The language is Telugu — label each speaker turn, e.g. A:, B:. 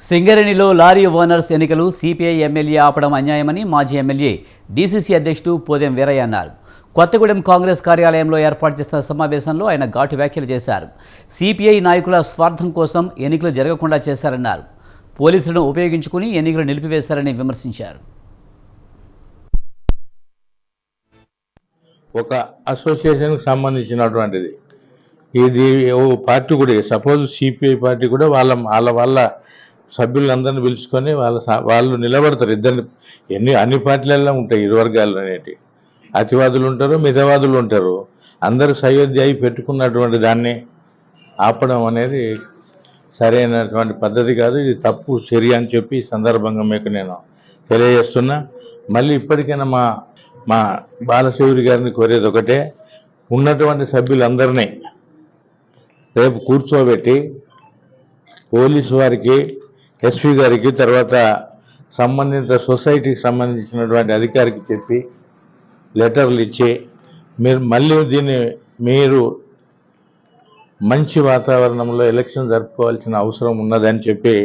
A: సింగరేణిలో లారీ ఓనర్స్ ఎన్నికలు సిపిఐ ఎమ్మెల్యే ఆపడం అన్యాయమని మాజీ ఎమ్మెల్యే డీసీసీ అధ్యక్షుడు పోదెం వీరయ్య అన్నారు. కొత్తగూడెం కాంగ్రెస్ కార్యాలయంలో ఏర్పాటు చేసిన సమావేశంలో ఆయన ఘాటు వ్యాఖ్యలు చేశారు. సిపిఐ నాయకుల స్వార్థం కోసం ఎన్నికలు జరగకుండా చేశారన్నారు. పోలీసులను ఉపయోగించుకుని ఎన్నికలు నిలిపివేశారని విమర్శించారు.
B: ఒక అసోసియేషన్కి సంబంధించినటువంటిది. ఇది ఓ పార్టీ కూడా సపోజ్ సిపిఐ పార్టీ కూడా వాళ్ళ వాళ్ళ వాళ్ళ సభ్యులందరిని పిలుచుకొని వాళ్ళ స- వాళ్ళు నిలబడతారు. ఇద్దరిని ఎన్ని అన్ని పార్టీలలో ఉంటాయి ఇరు వర్గాలు అనేటి. అతివాదులు ఉంటారు మితవాదులు ఉంటారు. అందరూ సయోధ్య అయి పెట్టుకున్నటువంటి దాన్ని ఆపడం అనేది సరైనటువంటి పద్ధతి కాదు. ఇది తప్పు చర్య అని చెప్పి ఈ సందర్భంగా మీకు నేను తెలియజేస్తున్నా. మళ్ళీ ఇప్పటికైనా మా మా బాలశివురి గారిని కోరేది ఒకటే ఉన్నటువంటి సభ్యులందరినీ రేపు కూర్చోబెట్టి పోలీసు వారికి ఎస్పీ గారికి తర్వాత సంబంధిత సొసైటీకి సంబంధించినటువంటి అధికారికి చెప్పి లెటర్లు ఇచ్చి మీరు మళ్ళీ దీన్ని మీరు మంచి వాతావరణంలో ఎలక్షన్ జరుపుకోవాల్సిన అవసరం ఉన్నదని చెప్పి